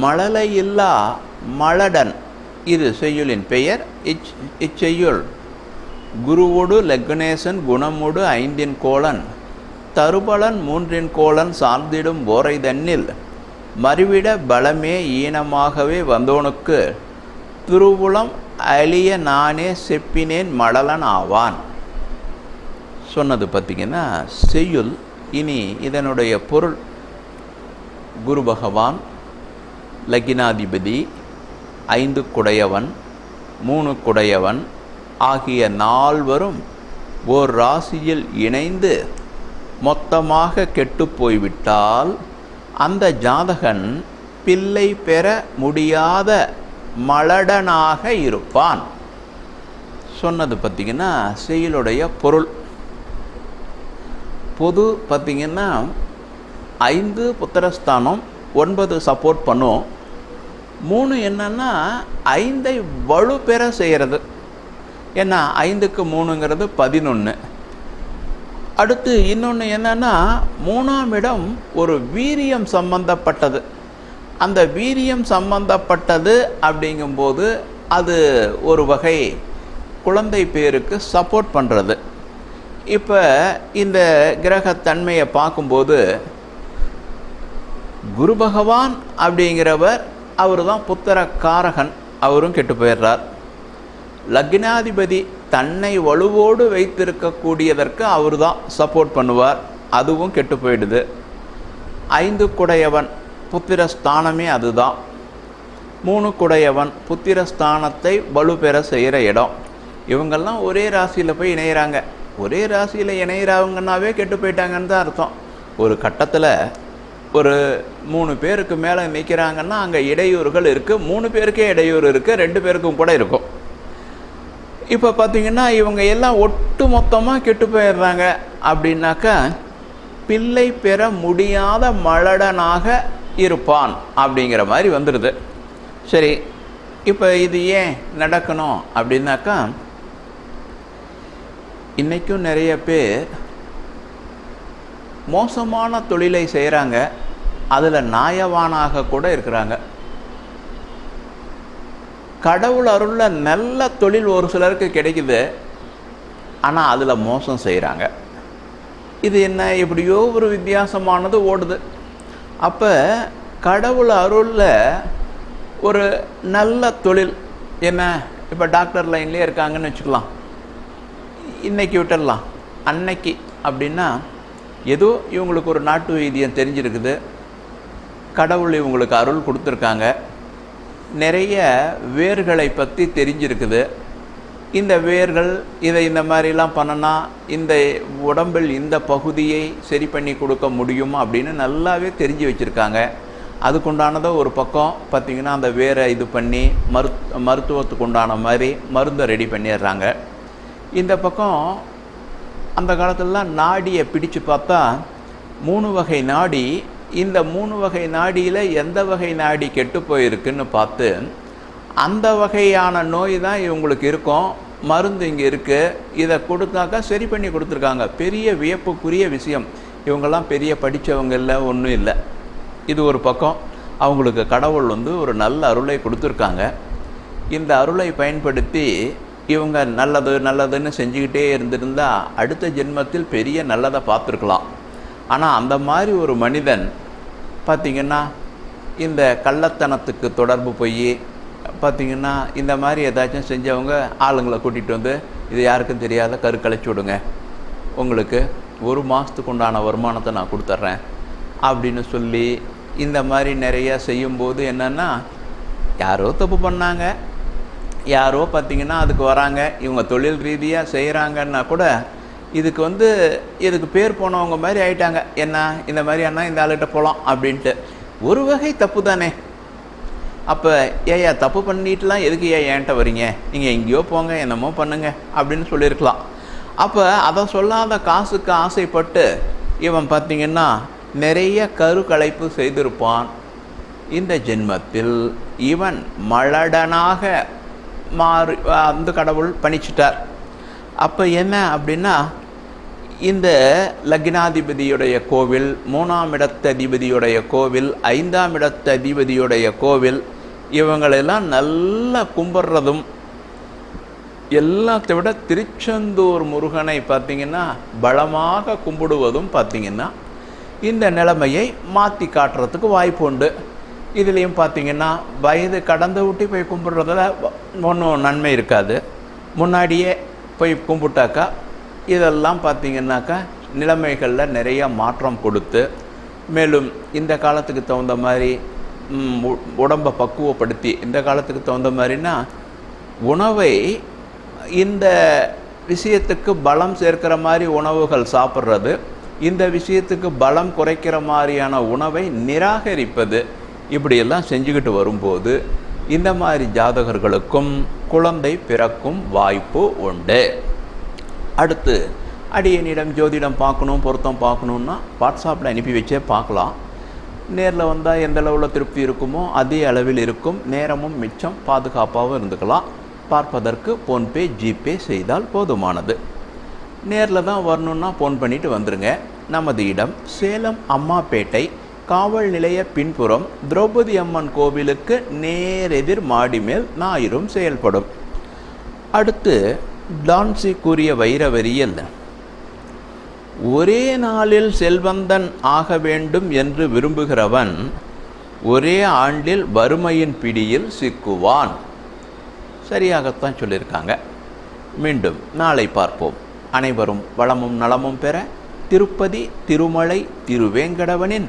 மழலையில்லா மலடன். இது செய்யுளின் பெயர். இச் இச்செய்யுள். குருவோடு லக்னேசன் குணமோடு ஐந்தின் கோலன். தருபலன் மூன்றின் கோலன் சார்ந்திடும் போரை தன்னில் மறுவிட பலமே ஈனமாகவே வந்தோனுக்கு. திருவுளம் அழிய நானே செப்பினேன் மழலன் ஆவான். சொன்னது பார்த்திங்கன்னா செய்யுள். இனி இதனுடைய பொருள் குரு பகவான் லக்கினாதிபதி ஐந்து குடையவன் மூணு குடையவன் ஆகிய நால்வரும் ஓர் ராசியில் இணைந்து மொத்தமாக கெட்டு போய்விட்டால் அந்த ஜாதகன் பிள்ளை பெற முடியாத மலடனாக இருப்பான். சொன்னது பார்த்திங்கன்னா செயலுடைய பொருள். பொது பார்த்திங்கன்னா ஐந்து புத்திரஸ்தானம் ஒன்பது சப்போர்ட் பண்ணும். மூணு என்னன்னா ஐந்தை வலு பெற செய்கிறது. ஏன்னா ஐந்துக்கு மூணுங்கிறது பதினொன்று அடுத்து இன்னொன்று என்னன்னா மூணாம் இடம் ஒரு வீரியம் சம்பந்தப்பட்டது. அந்த வீரியம் சம்பந்தப்பட்டது அப்படிங்கும்போது அது ஒரு வகை குழந்தை பேருக்கு சப்போர்ட் பண்ணுறது இப்போ இந்த கிரகத்தன்மையை பார்க்கும்போது குரு பகவான் அப்படிங்கிறவர் அவர் தான் புத்திர காரகன் அவரும் கெட்டு போயிடுறார். லக்னாதிபதி தன்னை வலுவோடு வைத்திருக்கக்கூடியதற்கு அவர் தான் சப்போர்ட் பண்ணுவார். அதுவும் கெட்டு போயிடுது. ஐந்து குடையவன் புத்திரஸ்தானமே அதுதான். மூணு குடையவன் புத்திரஸ்தானத்தை வலு பெற செய்கிற இடம். இவங்கெல்லாம் ஒரே ராசியில் போய் இணையிறாங்க. ஒரே ராசியில் இணையிறவங்கன்னாவே கெட்டு போயிட்டாங்கன்னு தான் அர்த்தம். ஒரு கட்டத்தில் ஒரு மூணு பேருக்கு மேலே நிற்கிறாங்கன்னா அங்கே இடையூறுகள் இருக்குது மூணு பேருக்கே இடையூறு இருக்குது ரெண்டு பேருக்கும் கூட இருக்கும். இப்போ பார்த்தீங்கன்னா இவங்க எல்லாம் ஒட்டு மொத்தமாக கெட்டு போயிடுறாங்க அப்படின்னாக்கா பிள்ளை பெற முடியாத மலடனாக இருப்பான் அப்படிங்கிற மாதிரி வந்துடுது சரி இப்போ இது ஏன் நடக்கணும் அப்படின்னாக்கா இன்றைக்கும் நிறைய பேர் மோசமான தொழிலை செய்கிறாங்க அதில் நாயவானாக கூட இருக்கிறாங்க. கடவுள் அருளில் நல்ல தொழில் ஒரு சிலருக்கு கிடைக்குது ஆனால் அதில் மோசம் செய்கிறாங்க இது என்ன? எப்படியோ ஒரு வித்தியாசமானது ஓடுது. அப்போ கடவுள் அருளில் ஒரு நல்ல தொழில் என்ன? இப்போ டாக்டர் லைன்லேயே இருக்காங்கன்னு வச்சுக்கலாம். இன்றைக்கி விட்டுடலாம். அன்னைக்கு அப்படின்னா ஏதோ இவங்களுக்கு ஒரு நாட்டு வைத்தியம் தெரிஞ்சிருக்குது. கடவுள் இவங்களுக்கு அருள் கொடுத்துருக்காங்க. நிறைய வேர்களை பற்றி தெரிஞ்சிருக்குது. இந்த வேர்கள் இதை இந்த மாதிரிலாம் பண்ணனா இந்த உடம்பில் இந்த பகுதியை சரி பண்ணி கொடுக்க முடியும் அப்படின்னு நல்லாவே தெரிஞ்சு வச்சுருக்காங்க. அதுக்குண்டானதை ஒரு பக்கம் பார்த்திங்கன்னா அந்த வேரை இது பண்ணி மருத் மருத்துவத்துக்கு உண்டான மாதிரி மருந்தை ரெடி பண்ணிடுறாங்க. இந்த பக்கம் அந்த காலத்துலலாம் நாடியை பிடிச்சு பார்த்தா மூணு வகை நாடி இந்த மூணு வகை நாடியில் எந்த வகை நாடி கெட்டு போயிருக்குன்னு பார்த்து அந்த வகையான நோய் தான் இவங்களுக்கு இருக்கும் மருந்து இங்கே இருக்குது இதை கொடுத்தாக்கா சரி பண்ணி கொடுத்துருக்காங்க. பெரிய வியப்புக்குரிய விஷயம். இவங்கெல்லாம் பெரிய படித்தவங்க இல்லை ஒன்றும் இல்லை. இது ஒரு பக்கம். அவங்களுக்கு கடவுள் வந்து ஒரு நல்ல அருளை கொடுத்துருக்காங்க. இந்த அருளை பயன்படுத்தி இவங்க நல்லது நல்லதுன்னு செஞ்சுக்கிட்டே இருந்திருந்தா அடுத்த ஜென்மத்தில் பெரிய நல்லதை பார்த்துருக்கலாம். ஆனால் அந்த மாதிரி ஒரு மனிதன் பார்த்திங்கன்னா இந்த கள்ளத்தனத்துக்கு தொடர்பு போய் பார்த்திங்கன்னா இந்த மாதிரி ஏதாச்சும் செஞ்சவங்க ஆளுங்களை கூட்டிகிட்டு வந்து இது யாருக்கும் தெரியாத கருக்கலைச்சி விடுங்க. உங்களுக்கு ஒரு மாதத்துக்கு உண்டான வருமானத்தை நான் கொடுத்துட்றேன் அப்படின்னு சொல்லி இந்த மாதிரி நிறையா செய்யும்போது என்னென்னா யாரோ தப்பு பண்ணாங்க. யாரோ பார்த்திங்கன்னா அதுக்கு வராங்க இவங்க தொழில் ரீதியாக செய்கிறாங்கன்னா கூட இதுக்கு வந்து இதுக்கு பேர் போனவங்க மாதிரி ஆயிட்டாங்க. என்ன? இந்த மாதிரி அண்ணா இந்த ஆளுகிட்ட போகலாம் அப்படின்ட்டு. ஒரு வகை தப்பு தானே. அப்போ ஏயா தப்பு பண்ணிட்டுலாம் எதுக்கு ஏன் என்கிட்ட வரீங்க நீங்கள் எங்கேயோ போங்க என்னமோ பண்ணுங்க அப்படின்னு சொல்லியிருக்கலாம். அப்போ அதை சொல்லாத காசுக்கு ஆசைப்பட்டு இவன் பார்த்தீங்கன்னா நிறைய கருக்கலைப்பு செய்திருப்பான். இந்த ஜென்மத்தில் இவன் மலடனாக மாறி அந்த கடவுள் பணிச்சிட்டார். அப்போ என்ன அப்படின்னா இந்த லக்னாதிபதியுடைய கோவில் மூணாம் இடத்ததிபதியுடைய கோவில் ஐந்தாம் இடத்ததிபதியுடைய கோவில் இவங்களெல்லாம் நல்லா கும்பிட்றதும் எல்லாத்தை விட திருச்செந்தூர் முருகனை பார்த்திங்கன்னா பலமாக கும்பிடுவதும் பார்த்தீங்கன்னா இந்த நிலைமையை மாற்றி காட்டுறதுக்கு வாய்ப்பு உண்டு. இதுலேயும் பார்த்தீங்கன்னா வயது கடந்து விட்டு போய் கும்பிட்றதுல ஒன்றும் நன்மை இருக்காது. முன்னாடியே போய் கும்பிட்டாக்கா இதெல்லாம் பார்த்திங்கன்னாக்கா நிலைமைகளில் நிறைய மாற்றம் கொடுத்து மேலும் இந்த காலத்துக்கு தகுந்த மாதிரி உ- உடம்பை பக்குவப்படுத்தி இந்த காலத்துக்கு தகுந்த மாதிரினா உணவை இந்த விஷயத்துக்கு பலம் சேர்க்கிற மாதிரி உணவுகள் சாப்பிட்றது இந்த விஷயத்துக்கு பலம் குறைக்கிற மாதிரியான உணவை நிராகரிப்பது இப்படியெல்லாம் செஞ்சுக்கிட்டு வரும்போது இந்த மாதிரி ஜாதகர்களுக்கும் குழந்தை பிறக்கும் வாய்ப்பு உண்டு. அடுத்து அடியனிடம் ஜோதிடம் பார்க்கணும் பொருத்தம் பார்க்கணுன்னா வாட்ஸ்அப்பில் அனுப்பி வச்சே பார்க்கலாம். நேரில் வந்தால் எந்த அளவில் திருப்தி இருக்குமோ அதே அளவில் இருக்கும். நேரமும் மிச்சம் பாதுகாப்பாகவும் இருந்துக்கலாம். பார்ப்பதற்கு ஃபோன்பே ஜிபே செய்தால் போதுமானது. நேரில் தான் வரணுன்னா ஃபோன் பண்ணிவிட்டு வந்துடுங்க நமது இடம் சேலம் அம்மாப்பேட்டை காவல் நிலைய பின்புறம் திரௌபதி அம்மன் கோவிலுக்கு நேரெதிர் மாடி மேல் ஞாயிறும் செயல்படும். அடுத்து டான்சி கூறிய வைரவரியல் ஒரே நாளில் செல்வந்தன் ஆக வேண்டும் என்று விரும்புகிறவன் ஒரே ஆண்டில் வறுமையின் பிடியில் சிக்குவான். சரியாகத்தான் சொல்லியிருக்காங்க. மீண்டும் நாளை பார்ப்போம். அனைவரும் வளமும் நலமும் பெற திருப்பதி திருமலை திருவேங்கடவனின்